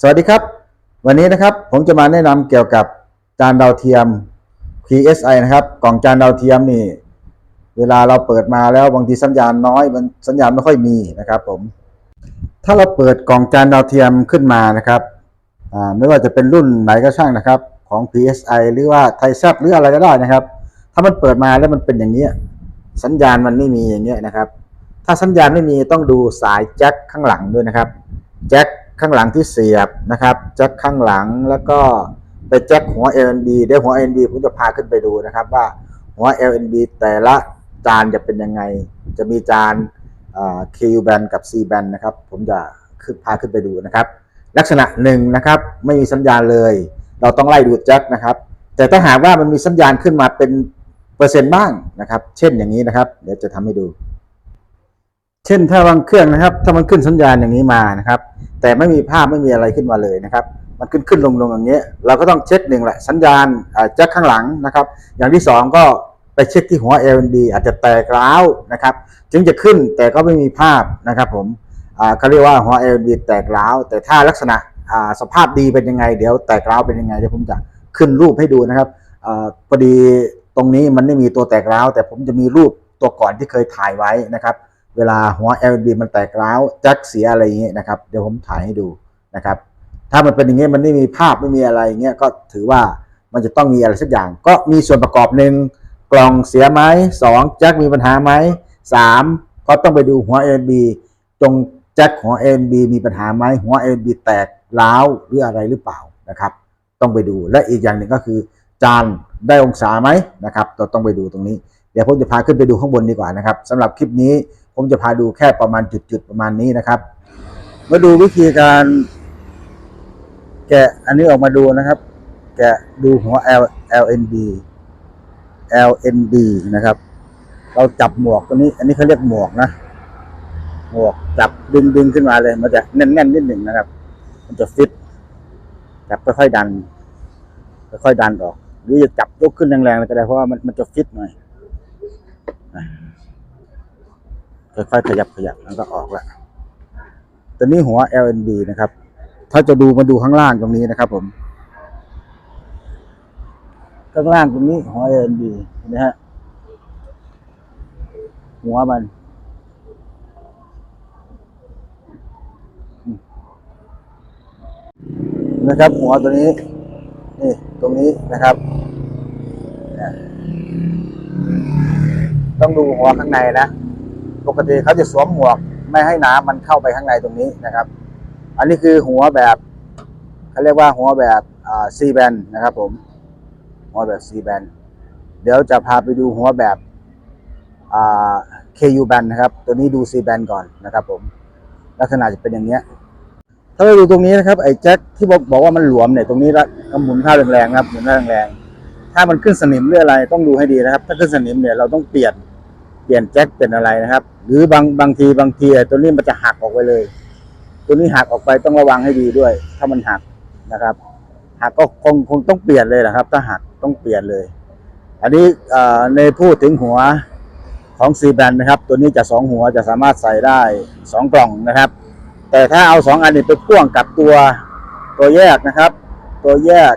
สวัสดีครับ วันนี้นะครับผมจะมาแนะนำเกี่ยวกับจานดาวเทียม PSI นะครับกล่องจานดาวเทียมนี่ เวลาเราเปิดมาแล้วบางทีสัญญาณน้อยมันสัญญาณไม่ค่อยมีนะครับผม ถ้าเราเปิดกล่องจานดาวเทียมขึ้นมานะครับไม่ว่าจะเป็นรุ่นไหนก็ช่างนะครับ ของ PSI หรือว่าไทยแซบหรืออะไรก็ได้นะครับ ถ้ามันเปิดมาแล้วมันเป็นอย่างนี้สัญญาณมันไม่มีอย่างเงี้ยนะครับ ถ้าสัญญาณไม่มีต้องดูสายแจ็คข้างหลังด้วยนะครับแจ็ค ข้างหลังที่เสียบนะครับแจ็คข้างหลังแล้วก็ไปแจ็คหัว LNB เดี๋ยวหัว LNB ผมจะพาขึ้นไปดูนะครับว่าหัว LNB แต่ละจานจะเป็นยังไง จะมีจานอ่า Q band กับ C band นะครับ ผมจะขึ้นพาขึ้นไปดูนะครับ ลักษณะหนึ่งนะครับไม่มีสัญญาณเลย เราต้องไล่ดูแจ็คนะครับ แต่ถ้าหากว่ามันมีสัญญาณขึ้นมาเป็นเปอร์เซ็นต์บ้างนะครับ เช่นอย่างนี้นะครับ เดี๋ยวจะทำให้ดู เช่นถ้าบางเครื่องนะครับ ถ้ามันขึ้นสัญญาณอย่างนี้มานะครับ แต่ไม่มีภาพไม่มีอะไรขึ้นมาเลยนะครับ มันขึ้นขึ้นลงลงอย่างเงี้ยเราก็ต้องเช็คหนึ่งแหละสัญญาณอาแจ็คข้างหลังนะครับ อย่างที่สองก็ไปเช็คที่หัว LNB อาจจะแตกร้าวนะครับ จึงจะขึ้นแต่ก็ไม่มีภาพนะครับ ผมเขาเรียกว่าหัว LNB แตกร้าว แต่ถ้าลักษณะสภาพดีเป็นยังไง เดี๋ยวแตกร้าวเป็นยังไงเดี๋ยวผมจะขึ้นรูปให้ดูนะครับอพอดีตรงนี้มันไม่มีตัวแตกร้าว แต่ผมจะมีรูปตัวก่อนที่เคยถ่ายไว้นะครับ เวลาหัว LED มันแตกร้าวแจ็คเสียอะไรอย่างเงี้ยนะครับ เดี๋ยวผมถ่ายให้ดูนะครับ ถ้ามันเป็นอย่างเงี้ยมันไม่มีภาพไม่มีอะไรอย่างเงี้ยก็ถือว่ามันจะต้องมีอะไรสักอย่าง ก็มีส่วนประกอบหนึ่งกล่องเสียไหมสองแจ็คมีปัญหาไหมสามก็ต้องไปดูหัว LED ตรงแจ็คหัว LED มีปัญหาไหมหัว LED แตกร้าวหรืออะไรหรือเปล่านะครับ ต้องไปดูและอีกอย่างหนึ่งก็คือ จานได้องศาไหมนะครับเราต้องไปดูตรงนี้ เดี๋ยวผมจะพาขึ้นไปดูข้างบนดีกว่านะครับสำหรับคลิปนี้ ผมจะพาดูแค่ประมาณจุดๆประมาณนี้นะครับ มาดูวิธีการ แกะอันนี้ออกมาดูนะครับ แกะดูหัว L LNB LNB นะครับ เราจับหมวกตัวนี้ อันนี้เขาเรียกหมวกนะ หมวกจับดึงดึงขึ้นมาเลย มันจะแน่นๆน,นิดหนึ่งนะครับ มันจะฟิตจับค่อยๆดันค่อยๆดันออก หรือจะจับยกขึ้นแรงๆก็ได้เพราะว่ามันมันจะฟิตหน่อย ค่อยๆขยับขยับแล้วก็ออกละตัวนี้หัว LNB นะครับ ถ้าจะดูมาดูข้างล่างตรงนี้นะครับ ผมข้างล่างตรงนี้หัว LNB เห็นไหมฮะหัวมันนะครับ หัวตัวนี้นี่ตรงนี้นะครับต้องดูหัวข้างในนะ ปกติเขาจะสวมหมวกไม่ให้น้ำมันเข้าไปข้างในตรงนี้นะครับ อันนี้คือหัวแบบเขาเรียกว่าหัวแบบซีแบนนะครับผม หัวแบบซีแบนเดี๋ยวจะพาไปดูหัวแบบอ่า KU แบนนะครับ ตัวนี้ดูซีแบนก่อนนะครับผมลักษณะจะเป็นอย่างเนี้ยถ้าเราดูตรงนี้นะครับไอ้แจ็คที่บอกบอกว่ามันหลวมเนี่ยตรงนี้ละก็หมุนข้าแรงๆครับหมุนเข้าแรงๆถ้ามันขึ้นสนิมหรืออะไรต้องดูให้ดีนะครับ ถ้าขึ้นสนิมเนี่ยเราต้องเปลี่ยนเปลี่ยนแจ็คเป็นอะไรนะครับ หรือบางบางทีบางทีตัวนี้มันจะหักออกไปเลย ตัวนี้หักออกไปต้องระวังให้ดีด้วย ถ้ามันหักนะครับหักก็คงคงต้องเปลี่ยนเลยนะครับ ถ้าหักต้องเปลี่ยนเลย อันนี้ในพูดถึงหัวของซีแบนนะครับ ตัวนี้จะสองหัวจะสามารถใส่ได้สองกล่องนะครับ แต่ถ้าเอาสองอันนี้ไปพ่วงกับตัวตัวแยกนะครับ ตัวแยก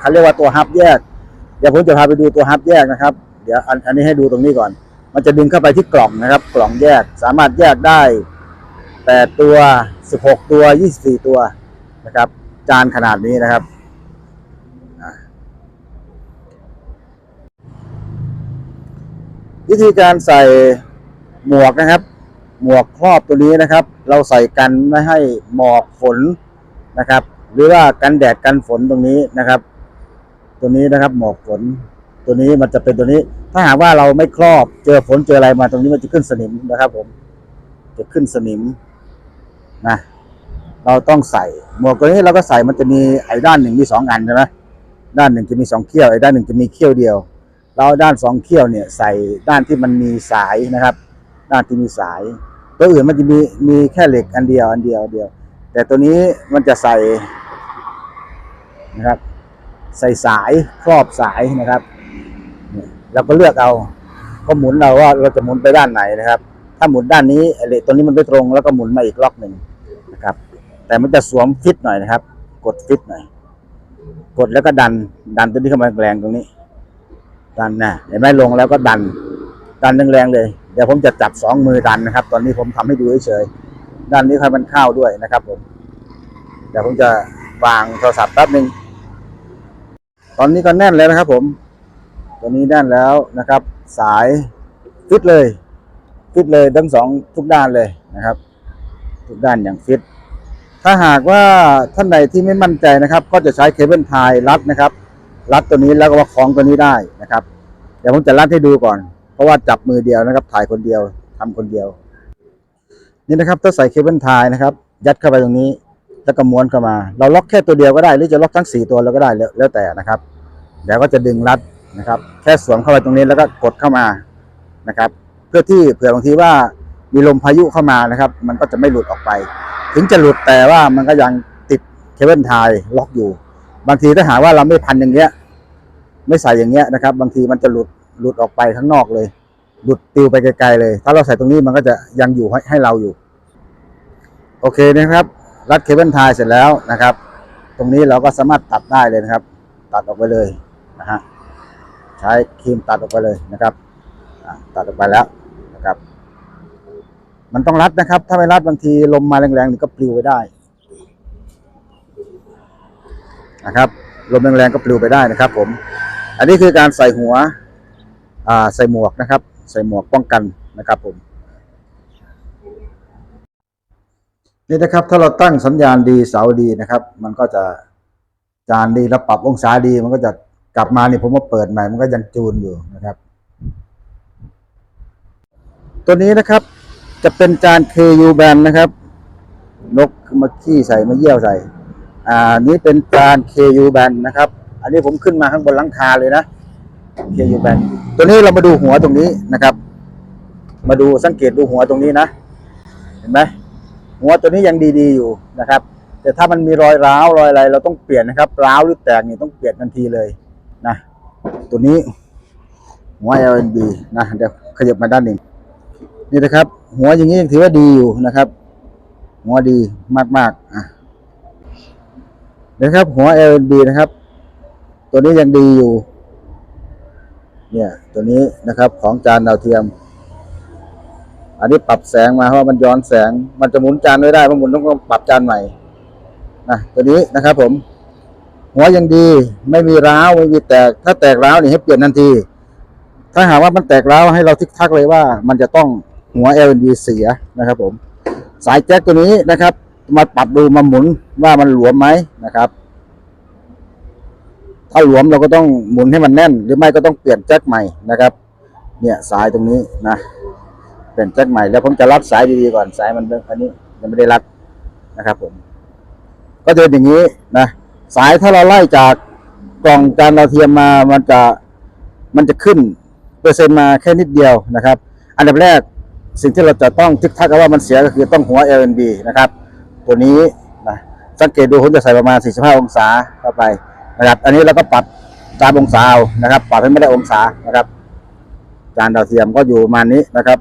เขาเรียกว่าตัวฮับแยก เดี๋ยวผมจะพาไปดูตัวฮับแยกนะครับ เดี๋ยวอันอันนี้ให้ดูตรงนี้ก่อน มันจะดึงเข้าไปที่กล่องนะครับ กล่องแยกสามารถแยกได้แปดตัวสิบหกตัวยี่สิบสี่ตัวนะครับ จานขนาดนี้นะครับ วิธีการใส่หมวกนะครับ หมวกครอบตัวนี้นะครับ เราใส่กันไม่ให้หมอกฝนนะครับ หรือว่ากันแดดกันฝนตรงนี้นะครับ ตัวนี้นะครับหมอกฝน ตัวนี้มันจะเป็นตัวนี้ ถ้าหากว่าเราไม่ครอบเจอฝนเจออะไรมาตรงนี้มันจะขึ้นสนิมนะครับ ผม จะขึ้นสนิมนะเราต้องใส่ หมวกตัวนี้เราก็ใส่มันจะมีไอ้ด้านหนึ่งมีสองอันใช่ไหมด้านหนึ่งจะมีสองเขี้ยวไอ้ด้านหนึ่งจะมีเขี้ยวเดียวเราด้านสองเขี้ยวเนี่ย ใส่ด้านที่มันมีสายนะครับ ด้านที่มีสาย ตัวอื่นมันจะมีมีแค่เหล็กอันเดียวอันเดียวเดียว แต่ตัวนี้มันจะใส่นะครับ ใส่สายครอบสายนะครับ เราก็เลือกเอาก็หมุนเราว่าเราจะหมุนไปด้านไหนนะครับ ถ้าหมุนด้านนี้เหล็กตัวนี้มันไม่ตรง แล้วก็หมุนมาอีกล็อกหนึ่งนะครับ แต่มันจะสวมฟิตหน่อยนะครับ กดฟิตหน่อย กดแล้วก็ดัน ดันตัวนี้เข้ามาแรงตรงนี้ ดันนะเห็นไหมลงแล้วก็ดัน ดันแรงๆเลย เดี๋ยวผมจะจับสองมือดันนะครับ ตอนนี้ผมทำให้ดูเฉยๆด้านนี้ค่อยมันเข้าด้วยนะครับผมเดี๋ยวผมจะวางโทรศัพท์แป๊บหนึ่งตอนนี้ก็แน่นแล้วนะครับผม ตัวนี้แน่นแล้วนะครับ สายฟิตเลยฟิตเลยทั้งสองทุกด้านเลยนะครับ ทุกด้านอย่างฟิต ถ้าหากว่าท่านใดที่ไม่มั่นใจนะครับ ก็จะใช้เคเบิลไทยรัดนะครับ รัดตัวนี้แล้วก็มาคล้องตัวนี้ได้นะครับ เดี๋ยวผมจะรัดให้ดูก่อน เพราะว่าจับมือเดียวนะครับ ถ่ายคนเดียวทำคนเดียว นี่นะครับถ้าใส่เคเบิลไทยนะครับ ยัดเข้าไปตรงนี้ แล้วก็ม้วนเข้ามา เราล็อกแค่ตัวเดียวก็ได้หรือจะล็อกทั้งสี่ตัวเราก็ได้แล้วแล้วแต่นะครับเดี๋ยวก็จะดึงรัด นะครับ แค่สวมเข้าไปตรงนี้แล้วก็กดเข้ามานะครับ เพื่อที่เผื่อบางทีว่ามีลมพายุเข้ามานะครับ มันก็จะไม่หลุดออกไป ถึงจะหลุดแต่ว่ามันก็ยังติดเคเบิลไทยล็อกอยู่ บางทีถ้าหากว่าเราไม่พันอย่างเงี้ย ไม่ใส่อย่างเงี้ยนะครับ บางทีมันจะหลุดหลุดออกไปข้างนอกเลย หลุดปลิวไปไกลๆเลย ถ้าเราใส่ตรงนี้มันก็จะยังอยู่ให้ให้เราอยู่ โอเคนะครับ รัดเคเบิลไทยเสร็จแล้วนะครับ ตรงนี้เราก็สามารถตัดได้เลยนะครับ ตัดออกไปเลยนะฮะ ใช้ครีมตัดออกไปเลยนะครับตัดออกไปแล้วนะครับ มันต้องรัดนะครับ ถ้าไม่รัดบางทีลมมาแรงๆนี่ก็ปลิวไปได้นะครับลมแรงๆก็ปลิวไปได้นะครับ ผม อันนี้คือการใส่หัวใส่หมวกนะครับ ใส่หมวกป้องกันนะครับ ผมนี่นะครับถ้าเราตั้งสัญญาณดีเสาดีนะครับ มันก็จะจานดีแล้วปรับองศาดีมันก็จะ กลับมานี่ผมมาเปิดใหม่มันก็ยังจูนอยู่นะครับ ตัวนี้นะครับจะเป็นจาน KU band นะครับ นกมาขี้ใส่มาเยี่ยวใส่ อ่านี้เป็นจาน KU band นะครับ อันนี้ผมขึ้นมาข้างบนหลังคาเลยนะ KU band ตัวนี้เรามาดูหัวตรงนี้นะครับ มาดูสังเกตดูหัวตรงนี้นะ เห็นไหมหัวตัวนี้ยังดีๆอยู่นะครับ แต่ถ้ามันมีรอยร้าวรอยอะไร เราต้องเปลี่ยนนะครับ ร้าวหรือแตกนี่ต้องเปลี่ยนทันทีเลย นะ ตัวนี้หัว LNB นะเดี๋ยวขยับมาด้านหนึ่งนี่นะครับ หัวอย่างนี้ยังถือว่าดีอยู่นะครับ หัวดีมากๆอะนะครับ หัว LNB นะครับ ตัวนี้ยังดีอยู่ เนี่ย ตัวนี้นะครับของจานดาวเทียม อันนี้ปรับแสงมาเพราะมันย้อนแสง มันจะหมุนจานไม่ได้เพราะหมุนต้องปรับจานใหม่นะตัวนี้นะครับผม หัวยังดี ไม่มีร้าวไม่มีแตก ถ้าแตกร้าวนี่ให้เปลี่ยนทันที ถ้าหากว่ามันแตกร้าวให้เราทิกทักเลยว่า มันจะต้องหัว LED เสียนะครับ ผม สายแจ็คตัวนี้นะครับ มาปรับดูมาหมุนว่ามันหลวมไหมนะครับถ้าหลวมเราก็ต้องหมุนให้มันแน่น หรือไม่ก็ต้องเปลี่ยนแจ็คใหม่นะครับ เนี่ยสายตรงนี้นะเปลี่ยนแจ็คใหม่แล้วผมจะรัดสายดีๆก่อนสายมันอันนี้ยังไม่ได้รัดนะครับ ผม ก็จะเป็นอย่างนี้นะ สายถ้าเราไล่จากกล่องจานดาวเทียมมามันจะมันจะขึ้นเปอร์เซ็นต์มาแค่นิดเดียวนะครับ อันดับแรกสิ่งที่เราจะต้องทึกทักกันว่ามันเสียก็คือต้องหัว LNB นะครับ ตัวนี้นะสังเกตดูผมจะใส่ประมาณ 45 องศาเข้าไปนะครับ อันนี้เราก็ปรับตามองศาเอานะครับ ปรับให้ไม่ได้องศานะครับ จานดาวเทียมก็อยู่ประมาณนี้นะครับ